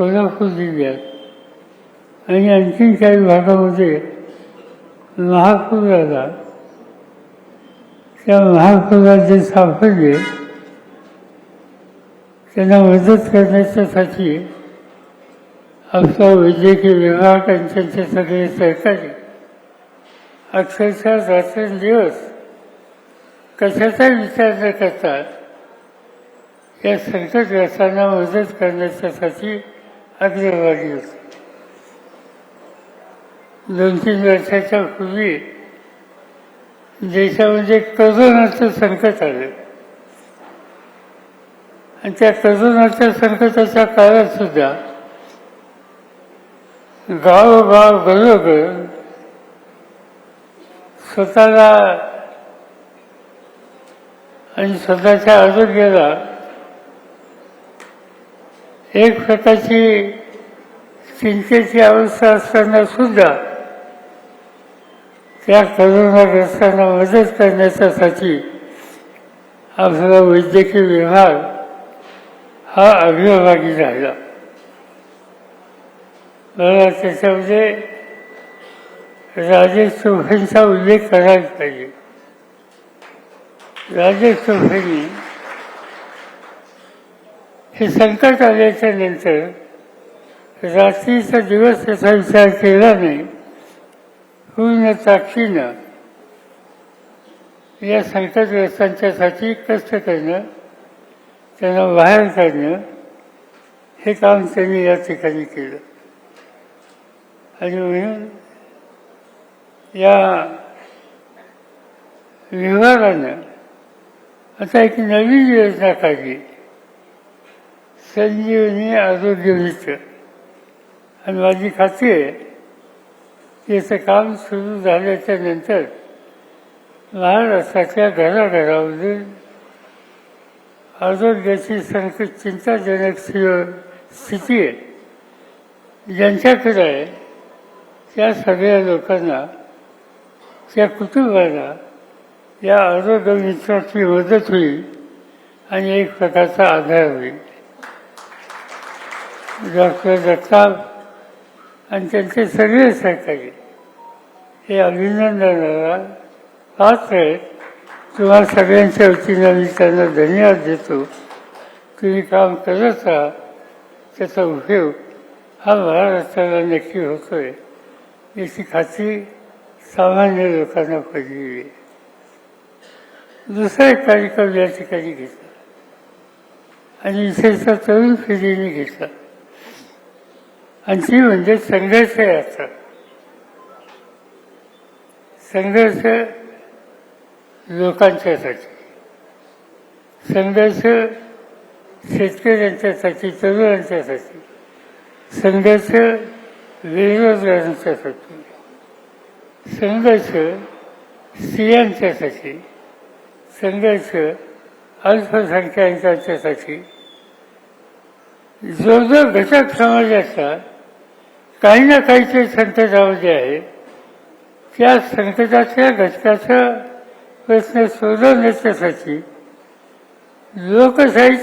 कोल्हापूर जिल्ह्यात आणि आणखी काही भागामध्ये महापूर आला त्या महापुरात जे सापडले त्यांना मदत करण्याच्यासाठी आपला वैद्यकीय विभाग आणि त्यांचे सगळे सहकारी अक्षरशः रात्रंदिवस कशाचा विचार न करता या संकटग्रस्तांना मदत करण्याच्यासाठी अग्रभागी होते दोन तीन वर्षाच्या पूर्वी देशामध्ये करोनाचं संकट आलं. आणि त्या करोनाच्या संकटाच्या काळात सुद्धा गावोगाव घरोघर स्वतःला आणि स्वतःच्या आरोग्याला एक प्रकारची चिंतेची अवस्था असताना सुद्धा त्या करोनाग्रस्तांना मदत करण्याच्यासाठी आपला वैद्यकीय विभाग हा अग्रभागी राहिला. मला त्याच्यामध्ये राजेश चौहानचा उल्लेख करायला पाहिजे. राजेश चौहानी हे संकट आल्याच्यानंतर रात्रीचा दिवस त्याचा विचार केला नाही पूर्ण ताकदीनं या संकटग्रस्तांच्यासाठी कष्ट करणं त्यांना बाहेर काढणं हे काम त्यांनी या ठिकाणी केलं. आणि म्हणून या विभागानं आता एक नवीन योजना काढली. संजीवनी आरोग्य मित्र आणि माझी खात्री आहे याचं काम सुरू झाल्याच्यानंतर महाराष्ट्राच्या घराघरामधून आरोग्याची संकट चिंताजनक स्थिती आहे. ज्यांच्याकडे आहे त्या सगळ्या लोकांना त्या कुटुंबाला या आरोग्य मित्राची मदत होईल आणि एक प्रकारचा आधार होईल. डॉक्टर जगताप आणि त्यांचे सगळे सहकारी. हे अभिनंदनाला पात्र आहेत. तुम्हा सगळ्यांच्या वतीनं मी त्यांना धन्यवाद देतो. तुम्ही काम करत राहा. त्याचा उपयोग हा महाराष्ट्राला नक्की होतोय. याची खात्री सामान्य लोकांना पडलेली आहे. दुसरा एक कार्यक्रम या ठिकाणी घेतला. आणि विशेषतः तरुण पिढीने घेतला. आणि ती म्हणजे संघर्ष याचा संघर्ष लोकांच्यासाठी संघर्ष शेतकऱ्यांच्यासाठी तरुणांच्यासाठी संघर्ष बेरोजगारांच्यासाठी संघर्ष स्त्रियांच्यासाठी संघर्ष अल्पसंख्याकांच्यासाठी जो जो घटक समाजाचा काही ना काहीतरी संकटामध्ये आहे त्या संकटाच्या घटकाचा प्रश्न सोडवण्याच्यासाठी लोकशाही